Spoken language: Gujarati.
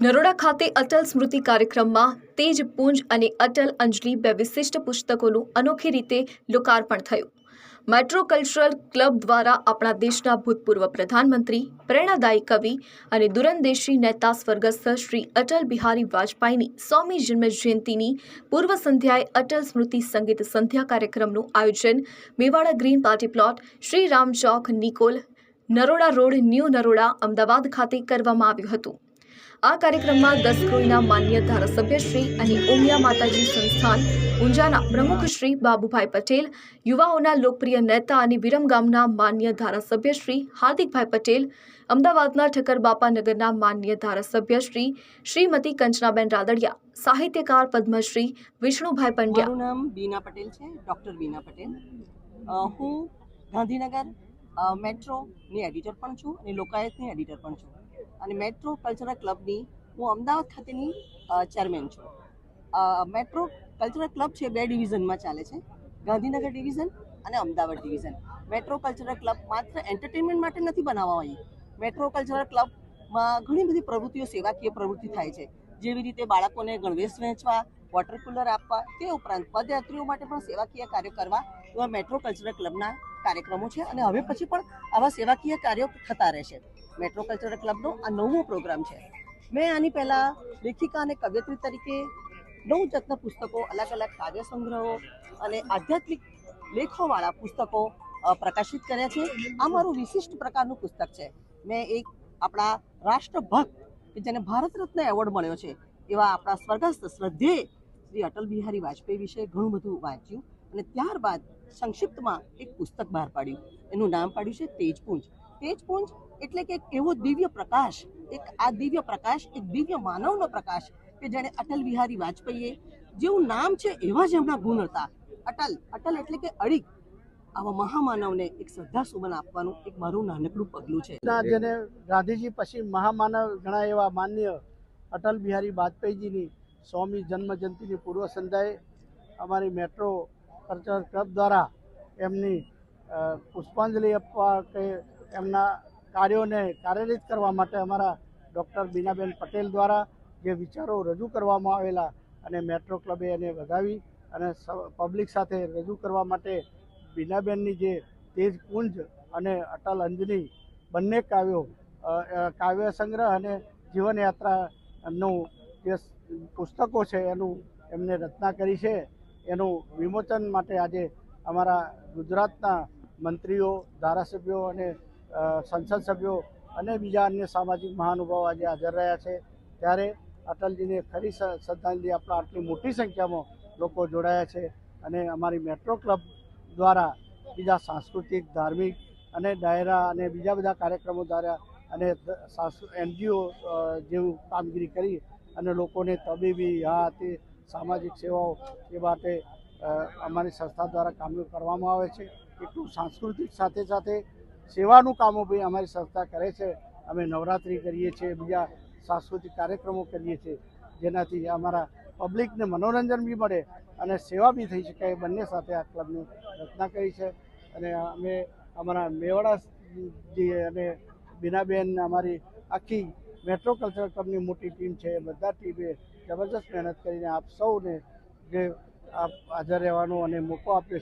નરોડા ખાતે અટલ સ્મૃતિ કાર્યક્રમમાં તેજ પુંજ અને અટલ અંજલિ બે વિશિષ્ટ પુસ્તકોનું અનોખી રીતે લોકાર્પણ થયું. મેટ્રો કલ્ચરલ ક્લબ દ્વારા આપણા દેશના ભૂતપૂર્વ પ્રધાનમંત્રી, પ્રેરણાદાયી કવિ અને દૂરંદેશી નેતા સ્વર્ગસ્થ શ્રી અટલ બિહારી વાજપેયીની સોમી જન્મ જયંતિની પૂર્વ સંધ્યાએ અટલ સ્મૃતિ સંગીત સંધ્યા કાર્યક્રમનું આયોજન Mewada green party plot, Shri Ram Chowk, Nikol, Naroda road, new Naroda, Ahmedabad ખાતે કરવામાં આવ્યું હતું. આ કાર્યક્રમમાં દસ ક્રોઈના માન્ય ધારાસભ્યશ્રી અને ઉમિયા માતાજી સંસ્થાન, ઊંઝાના પ્રમુખશ્રી બાબુભાઈ પટેલ, યુવાઓના લોકપ્રિય નેતા અને વિરમગામના માન્ય ધારાસભ્યશ્રી હાર્દિકભાઈ પટેલ, અમદાવાદના ઠક્કરબાપા નગરના માન્ય ધારાસભ્યશ્રી શ્રીમતી કંચનાબેન રાદડિયા, સાહિત્યકાર પદ્મશ્રી વિષ્ણુભાઈ પંડ્યા. નામ બીના પટેલ છે, ડૉક્ટર બીના પટેલ. હું ગાંધીનગર મેટ્રોની એડિટર પણ છું અને લોકાયતની એડિટર પણ છું. અને મેટ્રો કલ્ચરલ ક્લબની હું અમદાવાદ ખાતેની ચેરમેન છું. મેટ્રો કલ્ચરલ ક્લબ છે બે ડિવિઝનમાં ચાલે છે. ગાંધીનગર ડિવિઝન અને Ahmedabad division metro cultural club માત્ર એન્ટરટેનમેન્ટ માટે નથી બનાવવામાં આવી. મેટ્રો કલ્ચરલ ક્લબમાં ઘણી બધી પ્રવૃત્તિઓ સેવાકીય પ્રવૃત્તિ થાય છે. જેવી રીતે બાળકોને ગણવેશ વહેંચવા વોટર કુલર આપવા, તે ઉપરાંત પદયાત્રીઓ માટે પણ સેવાકીય કાર્યો કરવા એવા મેટ્રો કલ્ચરલ ક્લબના કાર્યક્રમો છે અને હવે પછી પણ આવા સેવાકીય કાર્યો થતા રહેશે. મેટ્રો કલ્ચરલ ક્લબનો આ નવમો પ્રોગ્રામ છે. મેં આની પહેલાં લેખિકા અને કવિયત્રી તરીકે નવ જાતના પુસ્તકો અલગ અલગ કાવ્ય સંગ્રહો અને આધ્યાત્મિક લેખોવાળા પુસ્તકો પ્રકાશિત કર્યા છે. આ મારું વિશિષ્ટ પ્રકારનું પુસ્તક છે. મેં એક આપણા રાષ્ટ્રભક્ત કે જેને ભારત રત્ન એવોર્ડ મળ્યો છે એવા આપણા સ્વર્ગસ્થ શ્રદ્ધેય શ્રી અટલ બિહારી વાજપેયી વિશે ઘણું બધું વાંચ્યું અને ત્યારબાદ સંક્ષિપ્તમાં એક પુસ્તક બહાર પાડ્યું. એનું નામ પાડ્યું છે તેજપુંજ. તેજપુંજ એટલે કે એક એવો દિવ્ય પ્રકાશ, એક આ દિવ્ય પ્રકાશ, એક દિવ્ય માનવનો પ્રકાશ કે જેણે અટલ બિહારી વાજપેયીએ જેવું નામ છે એવા જ એમના ગુણ હતા. અટલ અટલ એટલે કે અડીક આવા મહામાનવને એક શ્રદ્ધા સુમન આપવાનું એક મારું નાનકડું પગલું છે. જેને ગાંધીજી પછી મહામાનવ ઘણા એવા માન્ય અટલ બિહારી વાજપેયીજીની સોમી જન્મ જયંતિની પૂર્વ સંધ્યાએ અમારી મેટ્રો કલ્ચરલ ક્લબ દ્વારા એમની પુષ્પાંજલિ આપવા કે એમના કાર્યોને કાર્યરત કરવા માટે અમારા ડૉક્ટર બીનાબેન પટેલ દ્વારા જે વિચારો રજૂ કરવામાં આવેલા અને મેટ્રો ક્લબે એને વધાવી અને પબ્લિક સાથે રજૂ કરવા માટે બીનાબેનની જે તેજ કુંજ અને અટલ અંજની બંને કાવ્યો કાવ્ય સંગ્રહ અને જીવનયાત્રાનું જે પુસ્તકો છે, એનું એમને રચના કરી છે. એનું વિમોચન માટે આજે અમારા ગુજરાતના મંત્રીઓ, ધારાસભ્યો અને સંસદ સભ્યો અને બીજા અન્ય સામાજિક મહાનુભાવો આજે હાજર રહ્યા છે. ત્યારે અટલજીને ખરી શ્રદ્ધાંજલિ આપણા આટલી મોટી સંખ્યામાં લોકો જોડાયા છે અને અમારી મેટ્રો ક્લબ દ્વારા બીજા સાંસ્કૃતિક, ધાર્મિક અને ડાયરા અને બીજા બધા કાર્યક્રમો દ્વારા અને એનજીઓ જેવું કામગીરી કરી અને લોકોને તબીબી આ તે સામાજિક સેવાઓ એ માટે અમારી સંસ્થા દ્વારા કામો કરવામાં આવે છે. એટલું સાંસ્કૃતિક સાથે સાથે સેવાનું કામો બી અમારી સંસ્થા કરે છે. અમે નવરાત્રિ કરીએ છીએ, બીજા સાંસ્કૃતિક કાર્યક્રમો કરીએ છીએ, જેનાથી અમારા પબ્લિકને મનોરંજન બી મળે અને સેવા બી થઈ શકે એ બંને સાથે આ ક્લબની રચના કરી છે. અને અમે અમારા મેવાડા જે અને બીનાબેન અમારી આખી મેટ્રો કલ્ચરલ ક્લબની મોટી ટીમ છે, બધા ટીમે જબરદસ્ત મહેનત કરીને આપ સૌને જે આપ હાજર રહેવાનો અને મોકો આપ્યો